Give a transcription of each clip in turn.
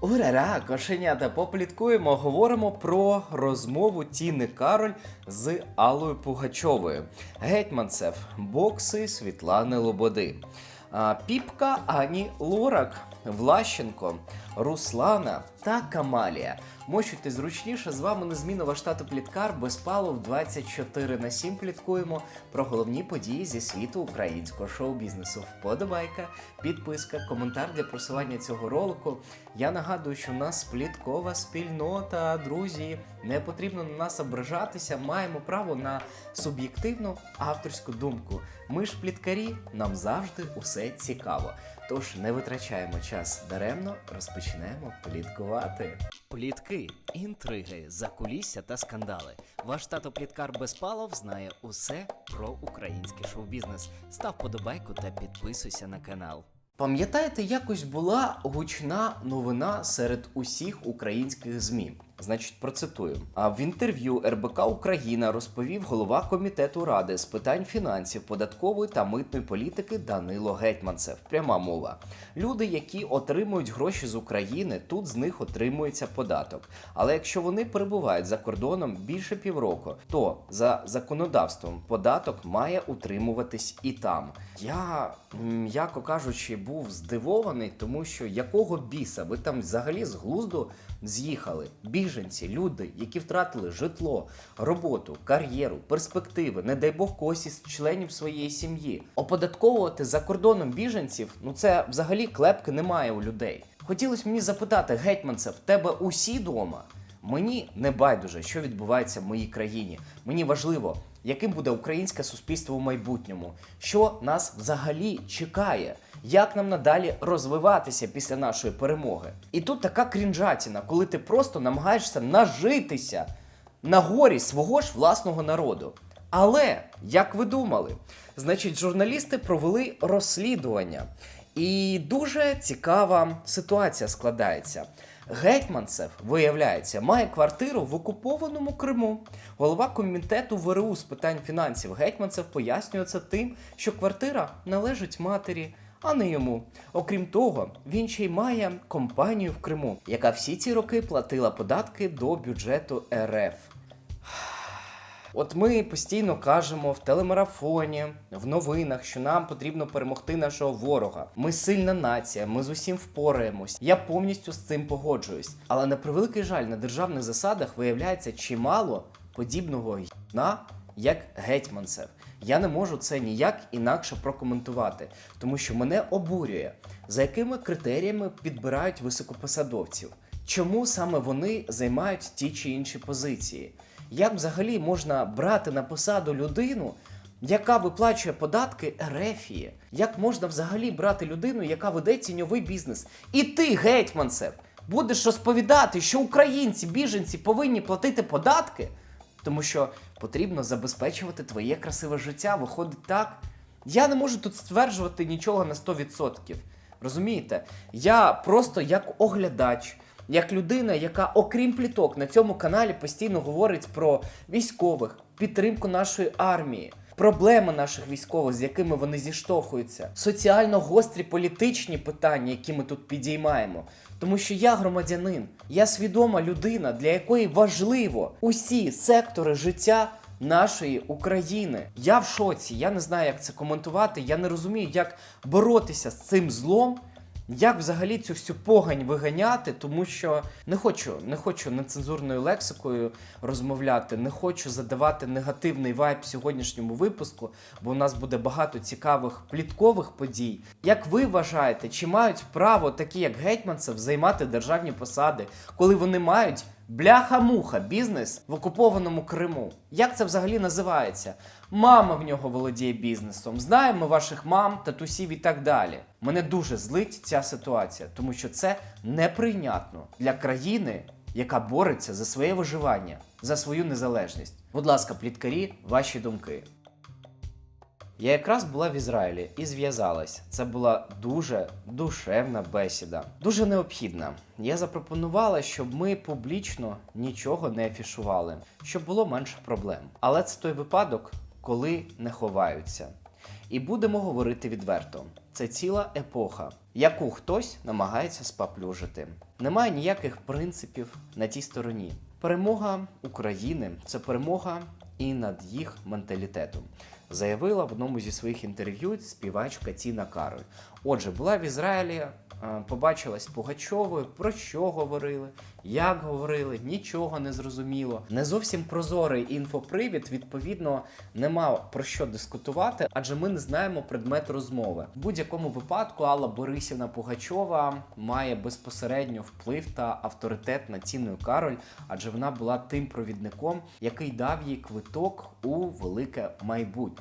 Урара, кошенята, попліткуємо, говоримо про розмову Тіни Кароль з Аллою Пугачовою. Гетьманцев, бокси Світлани Лободи. Піпка Ані Лорак, Влащенко, Руслана та Камалія. Мочуйте зручніше, з вами незмінно штату Пліткар, без Безпалов 24 на 7 пліткуємо про головні події зі світу українського шоу-бізнесу. Вподобайка, підписка, коментар для просування цього ролику. Я нагадую, що в нас пліткова спільнота, друзі. Не потрібно на нас ображатися, маємо право на суб'єктивну авторську думку. Ми ж пліткарі, нам завжди усе цікаво. Тож не витрачаємо час даремно, розпочнемо пліткувати. Плітки, інтриги, закулісся та скандали. Ваш тато Пліткар Безпалов знає усе про український шоу-бізнес. Став подобайку та підписуйся на канал. Пам'ятаєте, якось була гучна новина серед усіх українських ЗМІ. Значить, процитую. А в інтерв'ю РБК Україна розповів голова комітету ради з питань фінансів, податкової та митної політики Данило Гетьманцев. Пряма мова. Люди, які отримують гроші з України, тут з них отримується податок. Але якщо вони перебувають за кордоном більше півроку, то за законодавством податок має утримуватись і там. Я, м'яко кажучи, був здивований, тому що якого біса ви там взагалі з глузду з'їхали? Біженці, люди, які втратили житло, роботу, кар'єру, перспективи, не дай Бог когось із членів своєї сім'ї. Оподатковувати за кордоном біженців, ну це взагалі клепки немає у людей. Хотілося мені запитати, гетьманце, в тебе усі дома? Мені не байдуже, що відбувається в моїй країні. Мені важливо, яким буде українське суспільство у майбутньому, що нас взагалі чекає, як нам надалі розвиватися після нашої перемоги. І тут така крінжатіна, коли ти просто намагаєшся нажитися на горі свого ж власного народу. Але як ви думали, значить, журналісти провели розслідування, і дуже цікава ситуація складається. Гетьманцев, виявляється, має квартиру в окупованому Криму. Голова комітету ВРУ з питань фінансів Гетьманцев пояснює це тим, що квартира належить матері, а не йому. Окрім того, він ще й має компанію в Криму, яка всі ці роки платила податки до бюджету РФ. От ми постійно кажемо в телемарафоні, в новинах, що нам потрібно перемогти нашого ворога. Ми сильна нація, ми з усім впораємось. Я повністю з цим погоджуюсь. Але на превеликий жаль, на державних засадах виявляється чимало подібного гівна, як гетьманцев. Я не можу це ніяк інакше прокоментувати, тому що мене обурює, за якими критеріями підбирають високопосадовців. Чому саме вони займають ті чи інші позиції? Як взагалі можна брати на посаду людину, яка виплачує податки Ерефії? Як можна взагалі брати людину, яка веде тіньовий бізнес? І ти, гетьманцев, будеш розповідати, що українці, біженці повинні платити податки? Тому що потрібно забезпечувати твоє красиве життя. Виходить так. Я не можу тут стверджувати нічого на 100%. Розумієте? Я просто як оглядач, як людина, яка, окрім пліток, на цьому каналі постійно говорить про військових, підтримку нашої армії, проблеми наших військових, з якими вони зіштовхуються, соціально гострі політичні питання, які ми тут підіймаємо. Тому що я громадянин, я свідома людина, для якої важливо усі сектори життя нашої України. Я в шоці, я не знаю, як це коментувати. Я не розумію, як боротися з цим злом. Як взагалі цю всю погань виганяти, тому що не хочу, не хочу нецензурною лексикою розмовляти, не хочу задавати негативний вайб сьогоднішньому випуску, бо у нас буде багато цікавих пліткових подій. Як ви вважаєте, чи мають право такі, як гетьманцев, займати державні посади, коли вони мають бляха-муха бізнес в окупованому Криму? Як це взагалі називається? Мама в нього володіє бізнесом. Знаємо ваших мам, татусів і так далі. Мене дуже злить ця ситуація, тому що це неприйнятно для країни, яка бореться за своє виживання, за свою незалежність. Будь ласка, пліткарі, ваші думки. Я якраз була в Ізраїлі і зв'язалась. Це була дуже душевна бесіда, дуже необхідна. Я запропонувала, щоб ми публічно нічого не афішували, щоб було менше проблем. Але це той випадок, коли не ховаються. І будемо говорити відверто: це ціла епоха, яку хтось намагається спаплюжити. Немає ніяких принципів на тій стороні. Перемога України це перемога і над їх менталітетом. Заявила в одному зі своїх інтерв'ю співачка Тіна Кароль. Отже, була в Ізраїлі, е, побачилась Пугачовою, про що говорили, як говорили, нічого не зрозуміло. Не зовсім прозорий інфопривід, відповідно, нема про що дискутувати, адже ми не знаємо предмет розмови. В будь-якому випадку Алла Борисівна Пугачова має безпосередньо вплив та авторитет на Тіною Кароль, адже вона була тим провідником, який дав їй квиток у велике майбутнє.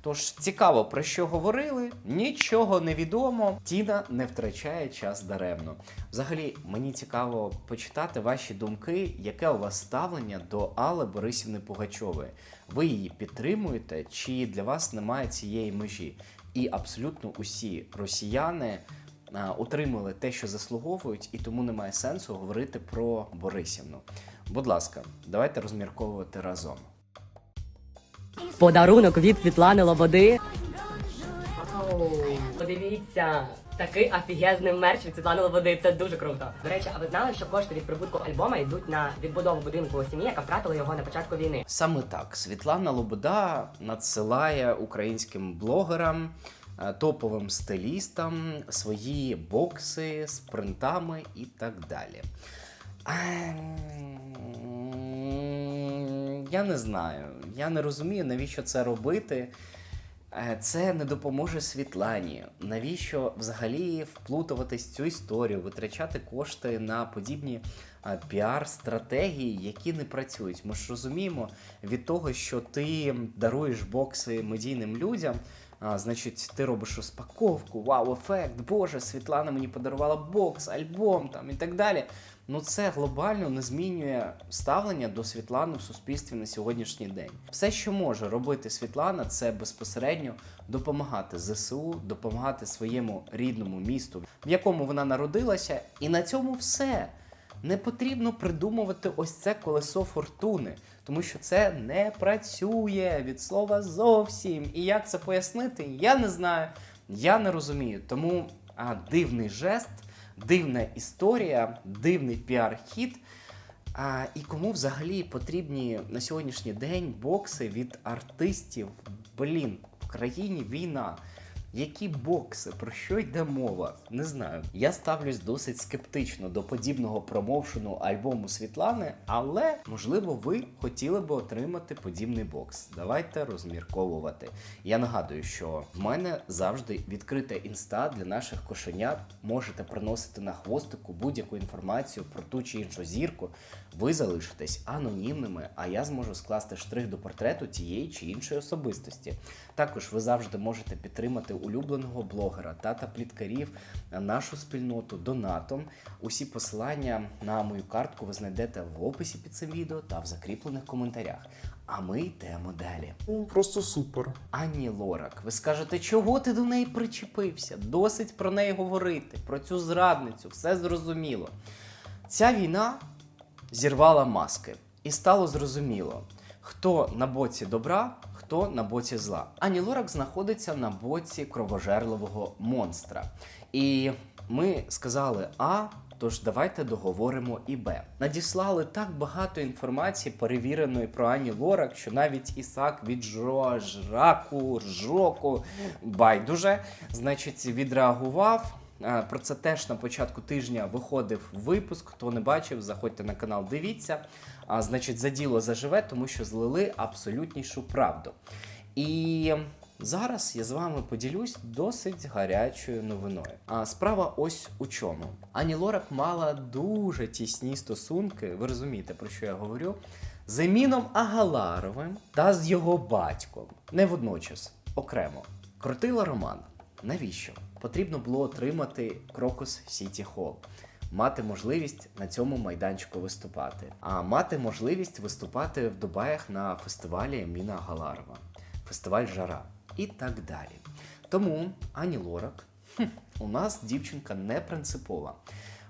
Тож цікаво про що говорили, нічого не відомо. Тіна не втрачає час даремно. Взагалі, мені цікаво почитати ваші думки, яке у вас ставлення до Алли Борисівни Пугачової. Ви її підтримуєте, чи для вас немає цієї межі? І абсолютно усі росіяни отримали те, що заслуговують, і тому немає сенсу говорити про Борисівну. Будь ласка, давайте розмірковувати разом. Подарунок від Світлани Лободи. Подивіться, такий офігезний мерч від Світлани Лободи. Це дуже круто. До речі, а ви знали, що кошти від прибутку альбома йдуть на відбудову будинку у сім'ї, яка втратила його на початку війни? Саме так Світлана Лобода надсилає українським блогерам, е, топовим стилістам свої бокси з принтами і так далі. Ем, Я не знаю. Я не розумію, навіщо це робити. Е, Це не допоможе Світлані. Навіщо взагалі вплутуватись в цю історію, витрачати кошти на подібні е, піар-стратегії, які не працюють? Ми ж розуміємо від того, що ти даруєш бокси медійним людям. А, значить, ти робиш розпаковку, вау, ефект, Боже, Світлана мені подарувала бокс, альбом там і так далі. Ну це глобально не змінює ставлення до Світлани в суспільстві на сьогоднішній день. Все, що може робити Світлана, це безпосередньо допомагати ЗСУ, допомагати своєму рідному місту, в якому вона народилася, і на цьому все. Не потрібно придумувати ось це колесо фортуни, тому що це не працює від слова зовсім. І як це пояснити, я не знаю, я не розумію. Тому а, дивний жест, дивна історія, дивний піар-хід. А, і кому взагалі потрібні на сьогоднішній день бокси від артистів? Блін, в країні війна. Які бокси, про що йде мова? Не знаю. Я ставлюсь досить скептично до подібного промоушену альбому Світлани, але можливо ви хотіли би отримати подібний бокс. Давайте розмірковувати. Я нагадую, що в мене завжди відкрита інста для наших кошенят. Можете приносити на хвостику будь-яку інформацію про ту чи іншу зірку. Ви залишитесь анонімними, а я зможу скласти штрих до портрету тієї чи іншої особистості. Також ви завжди можете підтримати улюбленого блогера тата пліткарів, нашу спільноту донатом. Усі посилання на мою картку ви знайдете в описі під цим відео та в закріплених коментарях. А ми йдемо далі. Ну, Просто супер. Ані Лорак, ви скажете, чого ти до неї причепився? Досить про неї говорити, про цю зрадницю, все зрозуміло. Ця війна зірвала маски, і стало зрозуміло, хто на боці добра, хто на боці зла. Ані Лорак знаходиться на боці кровожерливого монстра. І ми сказали А. Тож давайте договоримо і Б. Надіслали так багато інформації, перевіреної про Ані Лорак, що навіть Ісак від Жраку, Жоку байдуже, значить, відреагував. Е, Про це теж на початку тижня виходив випуск. Хто не бачив, заходьте на канал, дивіться. А, значить, за діло заживе, тому що злили абсолютнішу правду. І зараз я з вами поділюсь досить гарячою новиною. А справа ось у чому. Ані Лорак мала дуже тісні стосунки, ви розумієте, про що я говорю, з Еміном Агаларовим та з його батьком. Не водночас, окремо. Крутила роман. Навіщо? Потрібно було отримати Крокус Сіті Холл. Мати можливість на цьому майданчику виступати, а мати можливість виступати в Дубаях на фестивалі Еміна Галарова, фестиваль Жара і так далі. Тому Ані Лорак, у нас дівчинка не принципова.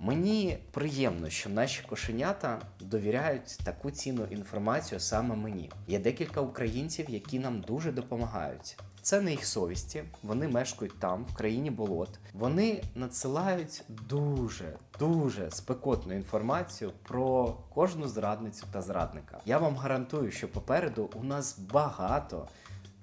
Мені приємно, що наші кошенята довіряють таку цінну інформацію саме мені. Є декілька українців, які нам дуже допомагають. Це не їх совісті. Вони мешкають там, в країні болот. Вони надсилають дуже дуже спекотну інформацію про кожну зрадницю та зрадника. Я вам гарантую, що попереду у нас багато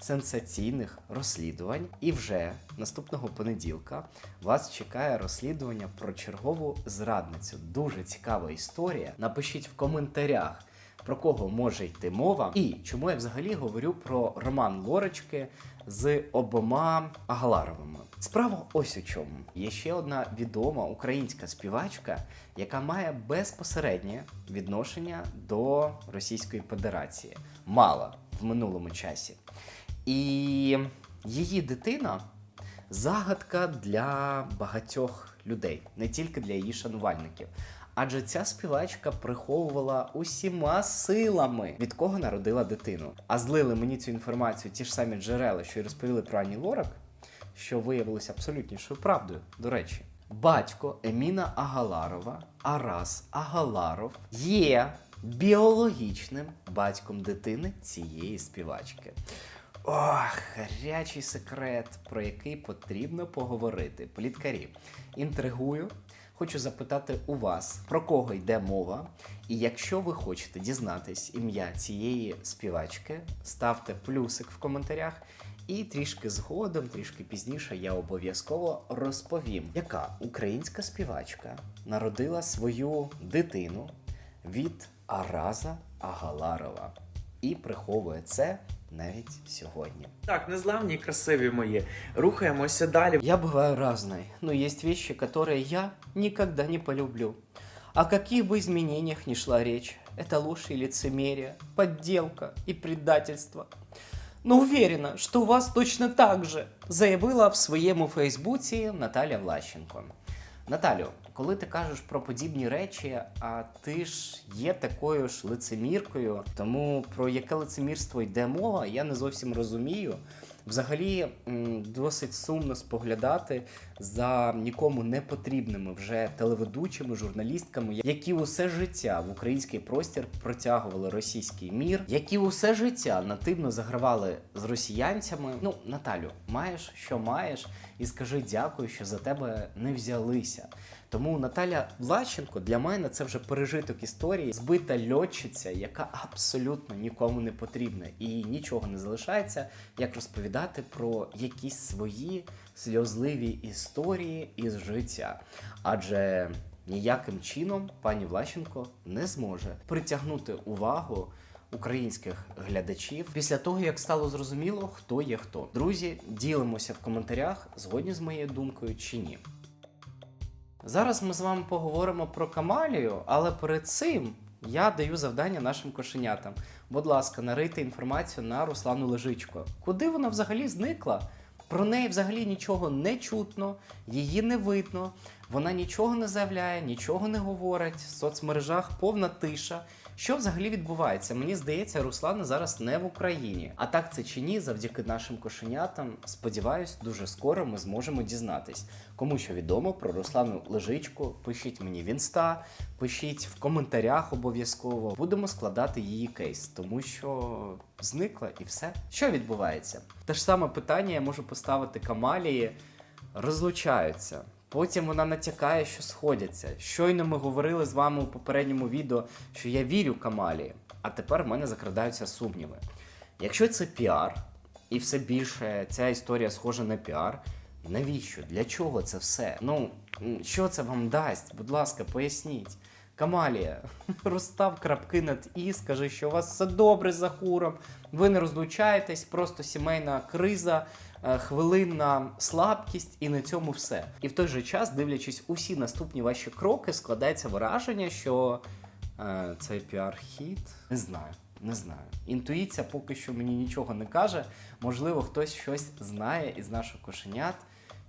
сенсаційних розслідувань, і вже наступного понеділка вас чекає розслідування про чергову зрадницю. Дуже цікава історія. Напишіть в коментарях. Про кого може йти мова, і чому я взагалі говорю про роман Лорочки з обома Агаларовими. Справа ось у чому. Є ще одна відома українська співачка, яка має безпосереднє відношення до Російської Федерації. Мала в минулому часі. І її дитина загадка для багатьох людей, не тільки для її шанувальників. Адже ця співачка приховувала усіма силами, від кого народила дитину. А злили мені цю інформацію ті ж самі джерела, що й розповіли про Ані Лорак, що виявилося абсолютнішою правдою. До речі, батько Еміна Агаларова, Арас Агаларов, є біологічним батьком дитини цієї співачки. Ох, гарячий секрет, про який потрібно поговорити. Пліткарі. Інтригую. Хочу запитати у вас, про кого йде мова. І якщо ви хочете дізнатись ім'я цієї співачки, ставте плюсик в коментарях. І трішки згодом, трішки пізніше, я обов'язково розповім, яка українська співачка народила свою дитину від Араза Агаларова і приховує це навіть сьогодні. Так, незламні, красиві мої. Рухаємося далі. Я бываю разной, но есть вещи, которые я никогда не полюблю. О каких бы изменениях ни шла речь, это ложь и лицемерие, подделка и предательство. Но уверена, что у вас точно так же, заявила в своєму Фейсбуці Наталя Влащенко. Наталю, коли ти кажеш про подібні речі, а ти ж є такою ж лицеміркою, тому про яке лицемірство йде мова, я не зовсім розумію. Взагалі досить сумно споглядати за нікому не потрібними вже телеведучими журналістками, які усе життя в український простір протягували російський мір, які усе життя нативно загравали з росіянцями. Ну, Наталю, маєш, що маєш, і скажи дякую, що за тебе не взялися. Тому Наталя Влащенко для мене це вже пережиток історії, збита льотчиця, яка абсолютно нікому не потрібна, і нічого не залишається, як розповідати про якісь свої сльозливі історії із життя. Адже ніяким чином пані Влащенко не зможе притягнути увагу. Українських глядачів після того, як стало зрозуміло, хто є хто. Друзі, ділимося в коментарях, згодні з моєю думкою чи ні. Зараз ми з вами поговоримо про Камалію, але перед цим я даю завдання нашим кошенятам. Будь ласка, нарийте інформацію на Руслану Лежичко. Куди вона взагалі зникла? Про неї взагалі нічого не чутно, її не видно. Вона нічого не заявляє, нічого не говорить. В соцмережах повна тиша. Що взагалі відбувається? Мені здається, Руслана зараз не в Україні. А так це чи ні, завдяки нашим кошенятам. Сподіваюсь, дуже скоро ми зможемо дізнатись. Кому що відомо про Руслану Лежичку, пишіть мені в інста, пишіть в коментарях обов'язково. Будемо складати її кейс, тому що зникла і все. Що відбувається? Те ж саме питання я можу поставити Камалії. Розлучаються. Потім вона натякає, що сходяться. Щойно ми говорили з вами у попередньому відео, що я вірю Камалі, а тепер в мене закрадаються сумніви. Якщо це піар, і все більше ця історія схожа на піар, навіщо? Для чого це все? Ну, що це вам дасть? Будь ласка, поясніть. Камалія, розстав крапки над і, скажи, що у вас все добре за хуром, ви не розлучаєтесь, просто сімейна криза, хвилинна слабкість, і на цьому все. І в той же час, дивлячись усі наступні ваші кроки, складається враження, що е, цей піар-хіт не знаю. Не знаю. Інтуїція поки що мені нічого не каже. Можливо, хтось щось знає із наших кошенят.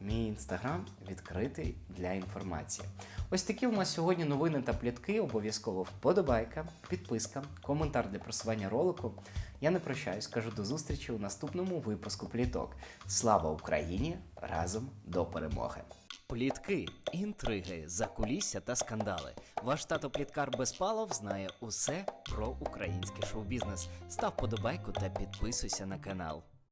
Мій інстаграм відкритий для інформації. Ось такі у нас сьогодні новини та плітки. Обов'язково вподобайка, підписка, коментар для просування ролику. Я не прощаюсь, кажу до зустрічі у наступному випуску пліток. Слава Україні! Разом до перемоги! Плітки, інтриги, закулісся та скандали. Ваш тато Пліткар Безпалов знає усе про український шоу-бізнес. Став подобайку та підписуйся на канал.